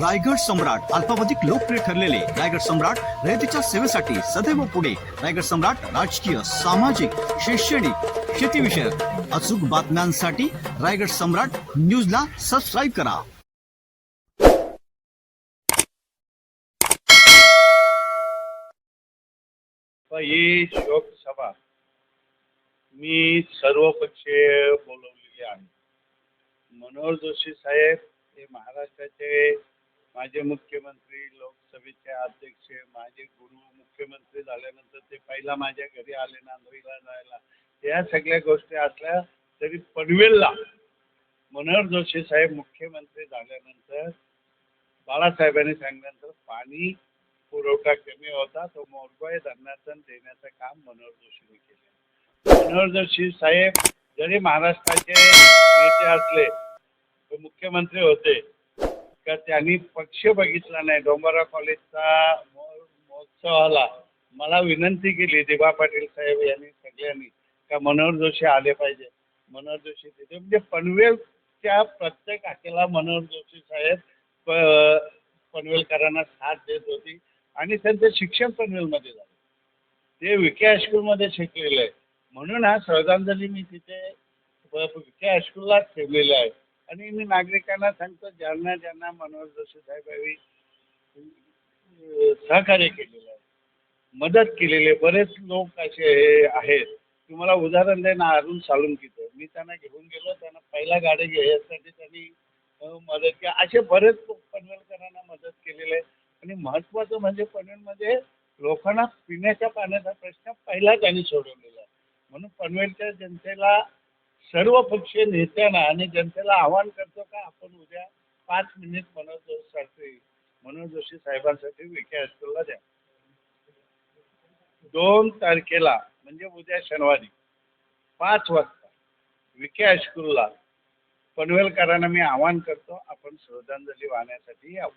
रायगड सम्राट अल्पावधिक लोकप्रिय ठरलेले रायगड सम्राट रयतेच्या सेवेसाठी सदैव पुढे. रायगड सम्राट राजकीय सामाजिक शैक्षणिक शेतीविषयक अचूक बातम्यांसाठी रायगड सम्राट न्यूजला सबस्क्राईब करा. ही मी सर्व पक्षीय बोलवलेली आहे मनोहर जोशी साहेब हे महाराष्ट्राचे माझे मुख्यमंत्री लोकसभेचे अध्यक्ष माझे गुरु मुख्यमंत्री झाल्यानंतर ते पहिला माझ्या घरी आले नांदवीला जायला. या सगळ्या गोष्टी असल्या तरी पनवेलला मनोहर जोशी साहेब मुख्यमंत्री झाल्यानंतर बाळासाहेबांनी सांगितल्यानंतर पाणी पुरवठा कमी होता तो मोरगाई धरणातून देण्याचं काम मनोहर जोशीने केलं. मनोहर जोशी साहेब जरी महाराष्ट्राचे नेते असले ते मुख्यमंत्री होते का त्यांनी पक्ष बघितला नाही. डोंबारा कॉलेजचा महोत्सवाला मला विनंती केली दिभा पाटील साहेब यांनी सगळ्यांनी का मनोहर जोशी आले पाहिजे. मनोहर जोशी तिथे म्हणजे पनवेलच्या प्रत्येक हाकेला मनोहर जोशी साहेब प- पनवेलकरांना साथ देत होती. आणि त्यांचं शिक्षण पनवेलमध्ये झालं. ते विके हायस्कूलमध्ये शिकलेलं आहे म्हणून हा श्रद्धांजली मी तिथे विके हायस्कूललाच ठेवलेलं आहे. आणि मी नागरिकांना सांगतो ज्यांना ज्यांना मनोहर जोशी साहेबांनी सहकार्य केलेलं आहे मदत केलेली आहे बरेच लोक असे आहेत. तुम्हाला उदाहरण देणं अरुण साळुंकीचं. मी त्यांना घेऊन गेलो त्यांना पहिला गाडी घ्यायसाठी त्यांनी मदत केली. असे बरेच लोक पनवेलकरांना मदत केलेले आहे. आणि महत्त्वाचं म्हणजे पनवेलमध्ये लोकांना पिण्याच्या पाण्याचा प्रश्न पहिला त्यांनी सोडवलेला आहे. म्हणून पनवेलच्या जनतेला सर्व पक्षीय नेत्यांना आणि जनतेला आवाहन करतो का आपण उद्या पाच मिनिट मनोज जोशीसाठी मनोज जोशी साहेबांसाठी विखे हायस्कूलला द्या. दोन तारखेला म्हणजे उद्या शनिवारी पाच वाजता विखे हायस्कूलला पनवेलकरांना मी आवाहन करतो आपण श्रद्धांजली वाहण्यासाठी यावं.